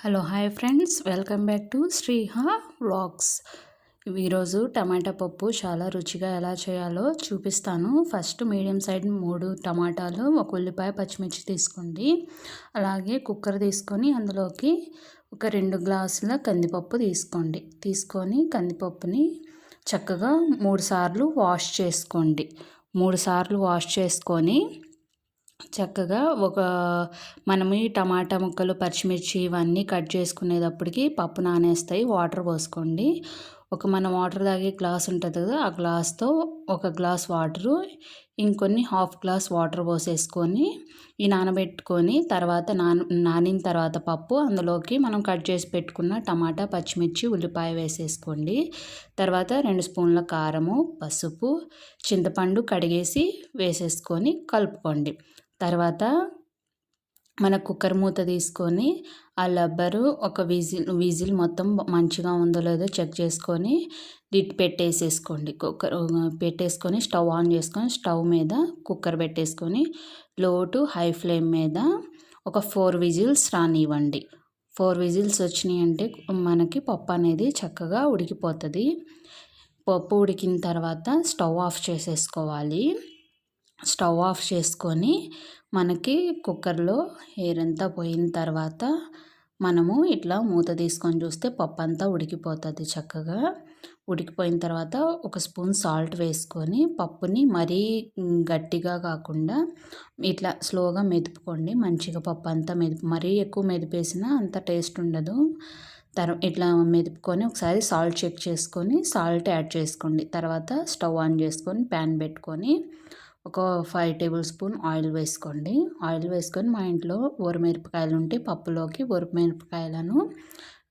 Hello hi friends. Welcome back to Sriha vlogs. ఈరోజు టమాటా పప్పు చాలా రుచిగా ఎలా చేయాలో చూపిస్తాను. ఫస్ట్ మీడియం సైడ్ మూడు టమాటాలు ఒక ఉల్లిపాయ పచ్చిమిర్చి తీసుకోండి. అలాగే కుక్కర్ తీసుకొని అందులోకి ఒక రెండు గ్లాసుల కందిపప్పు తీసుకోండి. తీసుకొని కందిపప్పుని చక్కగా మూడు సార్లు వాష్ చేసుకోండి. మూడు సార్లు వాష్ చేసుకొని చక్కగా ఒక మనము ఈ టమాటా ముక్కలు పచ్చిమిర్చి ఇవన్నీ కట్ చేసుకునేటప్పటికి పప్పు నానేస్తాయి వాటర్ పోసుకోండి. ఒక మనం వాటర్ తాగే గ్లాస్ ఉంటుంది కదా ఆ గ్లాస్తో ఒక గ్లాస్ వాటరు ఇంకొన్ని హాఫ్ గ్లాస్ వాటర్ పోసేసుకొని ఈ నానబెట్టుకొని తర్వాత నాన నానిన తర్వాత పప్పు అందులోకి మనం కట్ చేసి పెట్టుకున్న టమాటా పచ్చిమిర్చి ఉల్లిపాయ వేసేసుకోండి. తర్వాత రెండు స్పూన్ల కారము పసుపు చింతపండు కడిగేసి వేసేసుకొని కలుపుకోండి. తర్వాత మన కుక్కర్ మూత తీసుకొని ఆ లబ్బరు ఒక విజిల్ విజిల్ మొత్తం మంచిగా ఉందో లేదో చెక్ చేసుకొని లిడ్ పెట్టేసేసుకోండి. కుక్కర్ పెట్టేసుకొని స్టవ్ ఆన్ చేసుకొని స్టవ్ మీద కుక్కర్ పెట్టేసుకొని లో టు హై ఫ్లేమ్ మీద ఒక ఫోర్ విజిల్స్ రానివ్వండి. ఫోర్ విజిల్స్ వచ్చినాయి అంటే మనకి పప్పు అనేది చక్కగా ఉడికిపోతుంది. పప్పు ఉడికిన తర్వాత స్టవ్ ఆఫ్ చేసేసుకోవాలి. స్టవ్ ఆఫ్ చేసుకొని మనకి కుక్కర్లో ఎయిర్ అంతా పోయిన తర్వాత మనము ఇట్లా మూత తీసుకొని చూస్తే పప్పు అంతా ఉడికిపోతుంది చక్కగా. ఉడికిపోయిన తర్వాత ఒక స్పూన్ సాల్ట్ వేసుకొని పప్పుని మరీ గట్టిగా కాకుండా ఇట్లా స్లోగా మెదుపుకోండి. మంచిగా పప్పు అంతా మెదుపు మరీ ఎక్కువ మెదిపేసినా అంత టేస్ట్ ఉండదు. తర్ ఇట్లా మెదుపుకొని ఒకసారి సాల్ట్ చెక్ చేసుకొని సాల్ట్ యాడ్ చేసుకోండి. తర్వాత స్టవ్ ఆన్ చేసుకొని ప్యాన్ పెట్టుకొని ఒక ఫైవ్ టేబుల్ స్పూన్ ఆయిల్ వేసుకోండి. ఆయిల్ వేసుకొని మా ఇంట్లో ఊరమిరపకాయలు ఉంటే పప్పులోకి మిరపకాయలను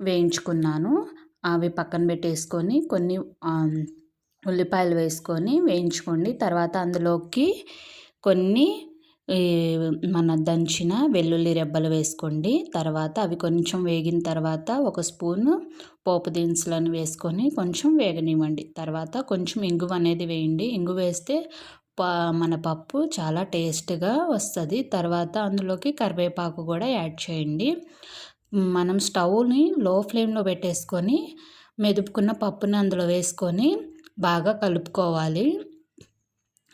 వేయించుకున్నాను. అవి పక్కన పెట్టేసుకొని కొన్ని ఉల్లిపాయలు వేసుకొని వేయించుకోండి. తర్వాత అందులోకి కొన్ని మన దంచిన వెల్లుల్లి రెబ్బలు వేసుకోండి. తర్వాత అవి కొంచెం వేగిన తర్వాత ఒక స్పూన్ పోపు దినుసులను వేసుకొని కొంచెం వేగనివ్వండి. తర్వాత కొంచెం ఇంగువ అనేది వేయండి. ఇంగు వేస్తే ప మన పప్పు చాలా టేస్ట్గా వస్తుంది. తర్వాత అందులోకి కరివేపాకు కూడా యాడ్ చేయండి. మనం స్టవ్ని లో ఫ్లేమ్లో పెట్టేసుకొని మెదుపుకున్న పప్పుని అందులో వేసుకొని బాగా కలుపుకోవాలి.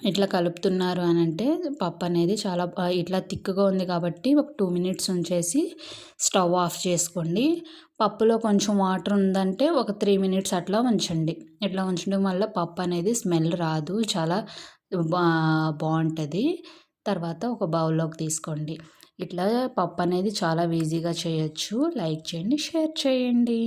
ఇట్లా కలుపుతున్నారు అని అంటే పప్పు అనేది చాలా ఇట్లా థిక్గా ఉంది కాబట్టి ఒక టూ మినిట్స్ ఉంచేసి స్టవ్ ఆఫ్ చేసుకోండి. పప్పులో కొంచెం వాటర్ ఉందంటే ఒక త్రీ మినిట్స్ అట్లా ఉంచండి. ఇట్లా ఉంచడం వల్ల పప్పు అనేది స్మెల్ రాదు. చాలా బా బాగుంటుంది తర్వాత ఒక బౌల్లోకి తీసుకోండి. ఇట్లా పప్పు అనేది చాలా ఈజీగా చేయొచ్చు. లైక్ చేయండి షేర్ చేయండి.